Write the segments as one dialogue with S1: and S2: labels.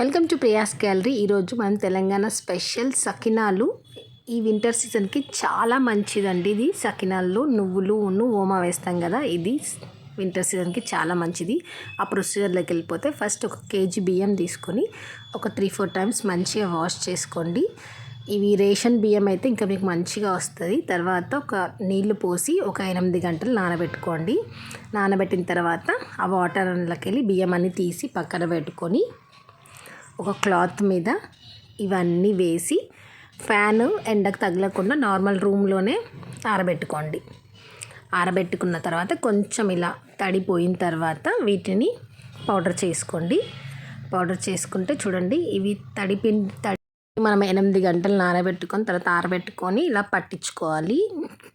S1: Welcome to Priya's gallery. ఈరోజు మనం Telangana special సకినాలు. ఈ వింటర్ సీజన్కి చాలా మంచిదండి ఇది. సకినాల్లో నువ్వులు ఉన్ను ఓమా వేస్తాం కదా ఇది వింటర్ సీజన్కి చాలా మంచిది. ఆ ప్రొసీజర్లోకి వెళ్ళిపోతే ఫస్ట్ ఒక కేజీ బియ్యం తీసుకొని ఒక త్రీ ఫోర్ టైమ్స్ మంచిగా వాష్ చేసుకోండి. ఇవి రేషన్ బియ్యం అయితే ఇంకా మీకు మంచిగా వస్తుంది. తర్వాత ఒక నీళ్ళు పోసి ఒక ఎనిమిది గంటలు నానబెట్టుకోండి. నానబెట్టిన తర్వాత ఆ వాటర్లోకి వెళ్ళి బియ్యం అన్నీ తీసి పక్కన పెట్టుకొని ఒక క్లాత్ మీద ఇవన్నీ వేసి ఫ్యాన్ ఎండకు తగలకుండా నార్మల్ రూమ్లోనే ఆరబెట్టుకోండి. ఆరబెట్టుకున్న తర్వాత కొంచెం ఇలా తడిపోయిన తర్వాత వీటిని పౌడర్ చేసుకోండి. పౌడర్ చేసుకుంటే చూడండి ఇవి తడిపి తడి మనం ఎనిమిది గంటలు నానబెట్టుకొని తర్వాత ఆరబెట్టుకొని ఇలా పట్టించుకోవాలి.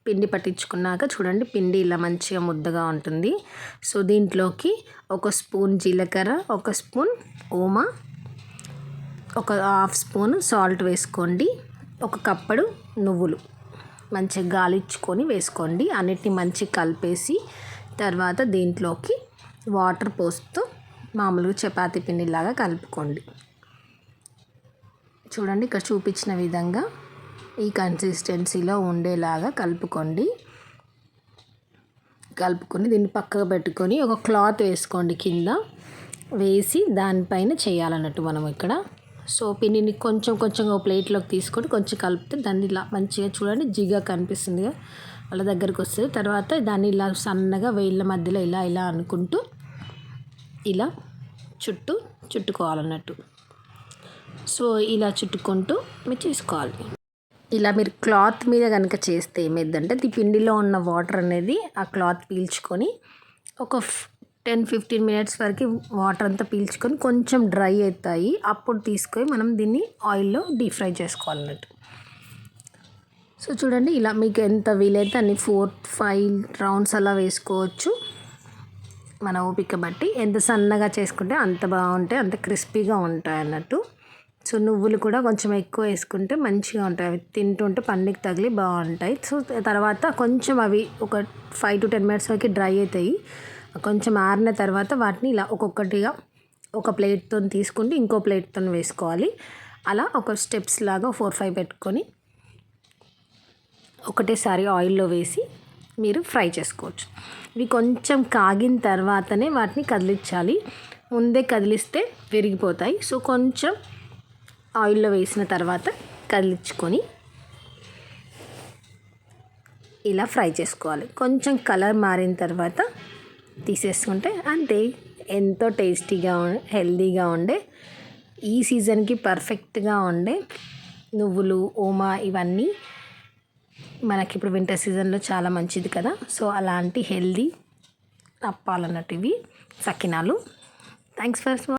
S1: పిండి పట్టించుకున్నాక చూడండి పిండి ఇలా మంచిగా ముద్దగా ఉంటుంది. సో దీంట్లోకి ఒక స్పూన్ జీలకర్ర ఒక స్పూన్ ఓమా ఒక హాఫ్ స్పూన్ సాల్ట్ వేసుకోండి ఒక కప్పడు నువ్వులు. మంచిగా గాలిచ్చుకొని వేసుకోండి. అన్నిటిని మంచిగా కలిపేసి తర్వాత దీంట్లోకి వాటర్ పోస్తూ మామూలుగా చపాతీ పిండిలాగా కలుపుకోండి. చూడండి ఇక్కడ చూపించిన విధంగా ఈ కన్సిస్టెన్సీలో ఉండేలాగా కలుపుకోండి. కలుపుకొని దీన్ని పక్కకు పెట్టుకొని ఒక క్లాత్ వేసుకోండి కింద. వేసి దానిపైన చేయాలన్నట్టు మనం ఇక్కడ సో పిండిని కొంచెం కొంచెంగా ప్లేట్లోకి తీసుకొని కొంచెం కలిపితే దాన్ని ఇలా మంచిగా చూడండి జిగా కనిపిస్తుందిగా వాళ్ళ దగ్గరికి వస్తుంది. తర్వాత దాన్ని ఇలా సన్నగా వేళ్ళ మధ్యలో ఇలా ఇలా అనుకుంటూ ఇలా చుట్టూ చుట్టుకోవాలన్నట్టు. సో ఇలా చుట్టుకుంటూ మీరు చేసుకోవాలి. ఇలా మీరు క్లాత్ మీద కనుక చేస్తే ఏమైందంటే ఈ పిండిలో ఉన్న వాటర్ అనేది ఆ క్లాత్ పీల్చుకొని ఒక టెన్ ఫిఫ్టీన్ మినిట్స్ వరకు వాటర్ అంతా పీల్చుకొని కొంచెం డ్రై అవుతాయి. అప్పుడు తీసుకొని మనం దీన్ని ఆయిల్లో డీప్ ఫ్రై చేసుకోవాలన్నట్టు. సో చూడండి ఇలా మీకు ఎంత వీలైతే అన్ని ఫోర్ ఫైవ్ రౌండ్స్ అలా వేసుకోవచ్చు. మన ఓపిక బట్టి. ఎంత సన్నగా చేసుకుంటే అంత బాగుంటాయి అంత క్రిస్పీగా ఉంటాయి అన్నట్టు. సో నువ్వులు కూడా కొంచెం ఎక్కువ వేసుకుంటే మంచిగా ఉంటాయి. అవి తింటుంటే పండుగ తగిలి బాగుంటాయి. సో తర్వాత కొంచెం అవి ఒక ఫైవ్ టు టెన్ మినిట్స్ వరకు డ్రై అవుతాయి. కొంచెం ఆరిన తర్వాత వాటిని ఇలా ఒక్కొక్కటిగా ఒక ప్లేట్తో తీసుకుంటే ఇంకో ప్లేట్తో వేసుకోవాలి. అలా ఒక స్టెప్స్ లాగా ఫోర్ ఫైవ్ పెట్టుకొని ఒకటేసారి ఆయిల్లో వేసి మీరు ఫ్రై చేసుకోవచ్చు. ఇవి కొంచెం కాగిన తర్వాతనే వాటిని కదిలించాలి. ముందే కదిలిస్తే విరిగిపోతాయి. సో కొంచెం ఆయిల్లో వేసిన తర్వాత కదిలించుకొని ఇలా ఫ్రై చేసుకోవాలి. కొంచెం కలర్ మారిన తర్వాత తీసేసుకుంటే అంతే. ఎంతో టేస్టీగా హెల్దీగా ఉండే ఈ సీజన్కి పర్ఫెక్ట్గా ఉండే నువ్వులు ఓమా ఇవన్నీ మనకి ఇప్పుడు వింటర్ సీజన్లో చాలా మంచిది కదా. సో అలాంటి హెల్దీ అప్పాలన్నట్టు ఇవి సకినాలు. Thanks for